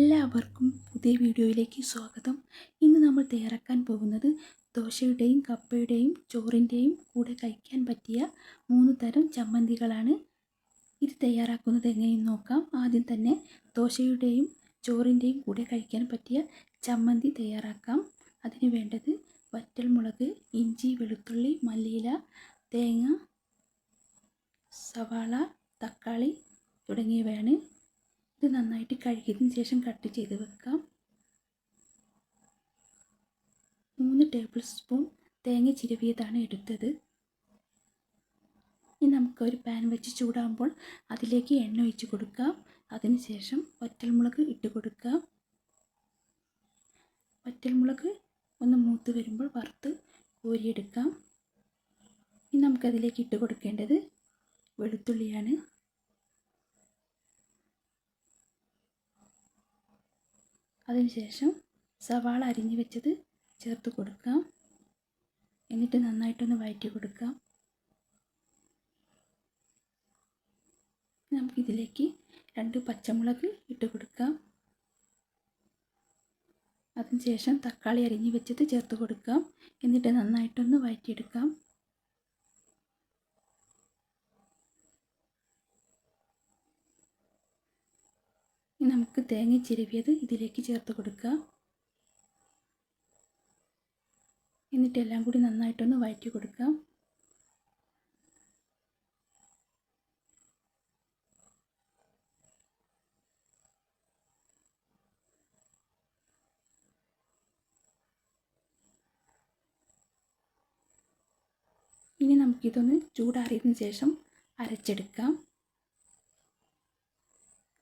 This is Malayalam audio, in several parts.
എല്ലാവർക്കും പുതിയ വീഡിയോയിലേക്ക് സ്വാഗതം. ഇന്ന് നമ്മൾ തയ്യാറാക്കാൻ പോകുന്നത് ദോശയുടെയും കപ്പയുടെയും ചോറിന്റെയും കൂടെ കഴിക്കാൻ പറ്റിയ മൂന്ന് തരം ചമ്മന്തികളാണ്. ഇത് തയ്യാറാക്കുന്നത് എങ്ങനെയെന്ന് നോക്കാം. ആദ്യം തന്നെ ദോശയുടെയും ചോറിന്റെയും കൂടെ കഴിക്കാൻ പറ്റിയ ചമ്മന്തി തയ്യാറാക്കാം. അതിന് വേണ്ടത് വറ്റൽമുളക് ഇഞ്ചി വെളുത്തുള്ളി മല്ലിയില തേങ്ങ സവാള തക്കാളി തുടങ്ങിയവയാണ്. ഇത് നന്നായിട്ട് കഴുകിയതിന് ശേഷം കട്ട് ചെയ്ത് വെക്കാം. മൂന്ന് ടേബിൾ സ്പൂൺ തേങ്ങ ചിരവിയതാണ് എടുത്തത്. ഇനി നമുക്കൊരു പാൻ വെച്ച് ചൂടാകുമ്പോൾ അതിലേക്ക് എണ്ണ ഒഴിച്ച് കൊടുക്കാം. അതിനുശേഷം വറ്റൽമുളക് ഇട്ട് കൊടുക്കാം. വറ്റൽമുളക് ഒന്ന് മൂത്ത് വരുമ്പോൾ വറുത്ത് കോരിയെടുക്കാം. ഇനി നമുക്കതിലേക്ക് ഇട്ട് കൊടുക്കേണ്ടത് വെളുത്തുള്ളിയാണ്. അതിനുശേഷം സവാള അരിഞ്ഞ് വെച്ചത് ചേർത്ത് കൊടുക്കാം എന്നിട്ട് നന്നായിട്ടൊന്ന് വഴറ്റി കൊടുക്കാം നമുക്കിതിലേക്ക് രണ്ട് പച്ചമുളക് ഇട്ട് കൊടുക്കാം അതിനുശേഷം തക്കാളി അരിഞ്ഞ് വെച്ചത് ചേർത്ത് കൊടുക്കാം എന്നിട്ട് നന്നായിട്ടൊന്ന് വഴറ്റിയെടുക്കാം നമുക്ക് തേങ്ങ ചിരവിയത് ഇതിലേക്ക് ചേർത്ത് കൊടുക്കുക. എന്നിട്ട് എല്ലാം കൂടി നന്നായിട്ടൊന്ന് വഴറ്റി കൊടുക്കാം ഇനി നമുക്കിതൊന്ന് ചൂടാറിയതിന് ശേഷം അരച്ചെടുക്കാം.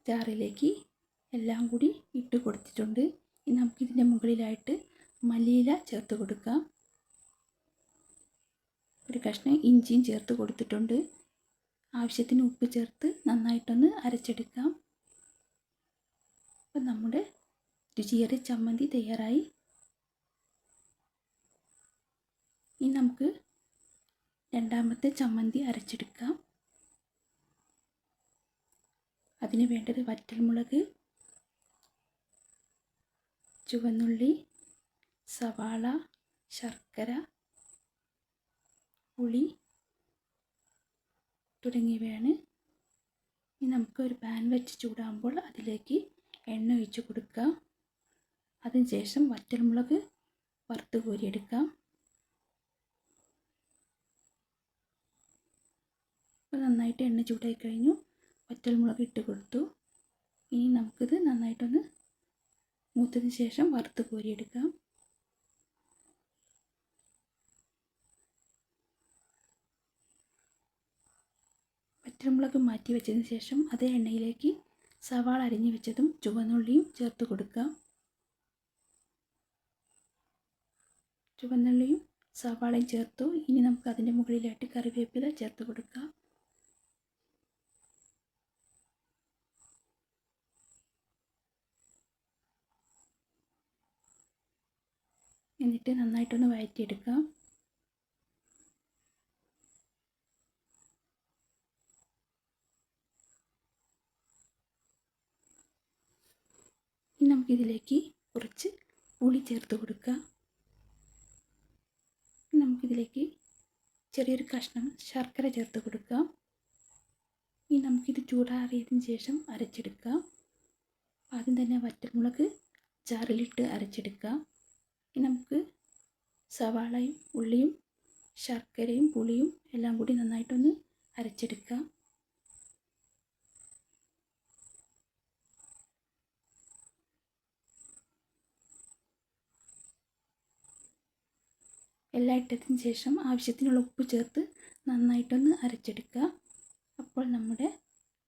ജാറിലേക്ക് എല്ലാം കൂടി ഇട്ട് കൊടുത്തിട്ടുണ്ട്. ഇനി നമുക്കിതിന്റെ മുകളിലായിട്ട് മല്ലിയില ചേർത്ത് കൊടുക്കാം. ഒരു കഷ്ണം ഇഞ്ചിയും ചേർത്ത് കൊടുത്തിട്ടുണ്ട്. ആവശ്യത്തിന് ഉപ്പ് ചേർത്ത് നന്നായിട്ടൊന്ന് അരച്ചെടുക്കാം. അപ്പം നമ്മുടെ രുചിയേറെ ചമ്മന്തി തയ്യാറായി. ഇനി നമുക്ക് രണ്ടാമത്തെ ചമ്മന്തി അരച്ചെടുക്കാം. അതിന് വേണ്ടത് വറ്റൽമുളക് ചുവന്നുള്ളി സവാള ശർക്കര പുളി തുടങ്ങിയവയാണ്. ഇനി നമുക്ക് ഒരു പാൻ വെച്ച് ചൂടാകുമ്പോൾ അതിലേക്ക് എണ്ണ ഒഴിച്ച് കൊടുക്കുക അതിനുശേഷം വറ്റൽമുളക് വറുത്ത് കോരിയെടുക്കാം. അപ്പോൾ നന്നായിട്ട് എണ്ണ ചൂടായി കഴിഞ്ഞു. വറ്റൽമുളക് ഇട്ട് കൊടുത്തു. ഇനി നമുക്കിത് നന്നായിട്ടൊന്ന് മൂത്തതിന് ശേഷം വറുത്ത് കോരിയെടുക്കാം. പച്ചമുളക് മാറ്റി വെച്ചതിന് ശേഷം അതേ എണ്ണയിലേക്ക് സവാള അരിഞ്ഞു വെച്ചതും ചുവന്നുള്ളിയും ചേർത്ത് കൊടുക്കാം. ചുവന്നുള്ളിയും സവാളയും ചേർത്തു. ഇനി നമുക്ക് അതിന്റെ മുകളിലായിട്ട് കറിവേപ്പില ചേർത്ത് കൊടുക്കാം. എന്നിട്ട് നന്നായിട്ടൊന്ന് വഴറ്റിയെടുക്കാം. ഇനി നമുക്കിതിലേക്ക് കുറച്ച് പുളി ചേർത്ത് കൊടുക്കാം. നമുക്കിതിലേക്ക് ചെറിയൊരു കഷ്ണം ശർക്കര ചേർത്ത് കൊടുക്കാം. ഇനി നമുക്കിത് ചൂടാറിയതിന് ശേഷം അരച്ചെടുക്കാം. ആദ്യം തന്നെ വറ്റൽമുളക് ജാറിലിട്ട് അരച്ചെടുക്കാം. ഇനി നമുക്ക് സവാളയും ഉള്ളിയും ശർക്കരയും പുളിയും എല്ലാം കൂടി നന്നായിട്ടൊന്ന് അരച്ചെടുക്കാം. എല്ലാം ഇട്ടതിന് ശേഷം ആവശ്യത്തിനുള്ള ഉപ്പ് ചേർത്ത് നന്നായിട്ടൊന്ന് അരച്ചെടുക്കുക. അപ്പോൾ നമ്മുടെ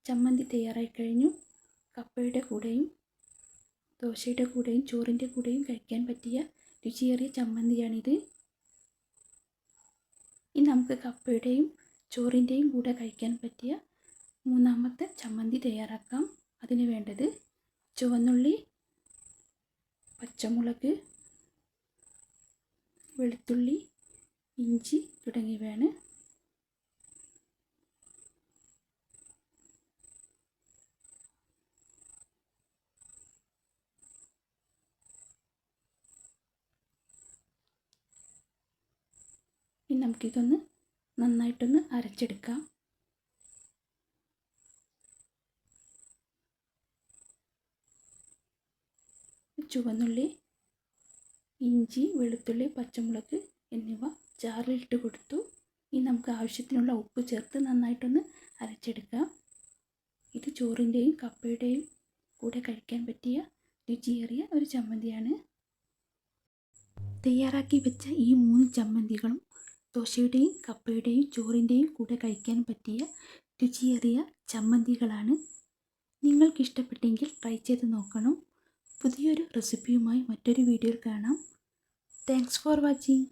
ചമ്മന്തി തയ്യാറായി കഴിഞ്ഞു. കപ്പയുടെ കൂടെയും ദോശയുടെ കൂടെയും ചോറിന്റെ കൂടെയും കഴിക്കാൻ പറ്റിയ രുചിയേറിയ ചമ്മന്തിയാണിത്. ഇനി നമുക്ക് കപ്പയുടെയും ചോറിന്റെയും കൂടെ കഴിക്കാൻ പറ്റിയ മൂന്നാമത്തെ ചമ്മന്തി തയ്യാറാക്കാം. അതിന് വേണ്ടത് ചുവന്നുള്ളി പച്ചമുളക് വെളുത്തുള്ളി ഇഞ്ചി തുടങ്ങിയവയാണ്. ഇനി നമുക്കിതൊന്ന് നന്നായിട്ടൊന്ന് അരച്ചെടുക്കാം. ചുവന്നുള്ളി ഇഞ്ചി വെളുത്തുള്ളി പച്ചമുളക് എന്നിവ ജാറിലിട്ട് കൊടുത്തു. ഇനി നമുക്ക് ആവശ്യത്തിനുള്ള ഉപ്പ് ചേർത്ത് നന്നായിട്ടൊന്ന് അരച്ചെടുക്കാം. ഇത് ചോറിന്റെയും കപ്പയുടെയും കൂടെ കഴിക്കാൻ പറ്റിയ രുചിയേറിയ ഒരു ചമ്മന്തിയാണ്. തയ്യാറാക്കി വെച്ച ഈ മൂന്ന് ചമ്മന്തികളും ദോശയുടെയും കപ്പയുടെയും ചോറിന്റെയും കൂടെ കഴിക്കാൻ പറ്റിയ രുചിയേറിയ ചമ്മന്തികളാണ്. നിങ്ങൾക്കിഷ്ടപ്പെട്ടെങ്കിൽ ട്രൈ ചെയ്ത് നോക്കണം. പുതിയൊരു റെസിപ്പിയുമായി മറ്റൊരു വീഡിയോയിൽ കാണാം. Thanks for watching.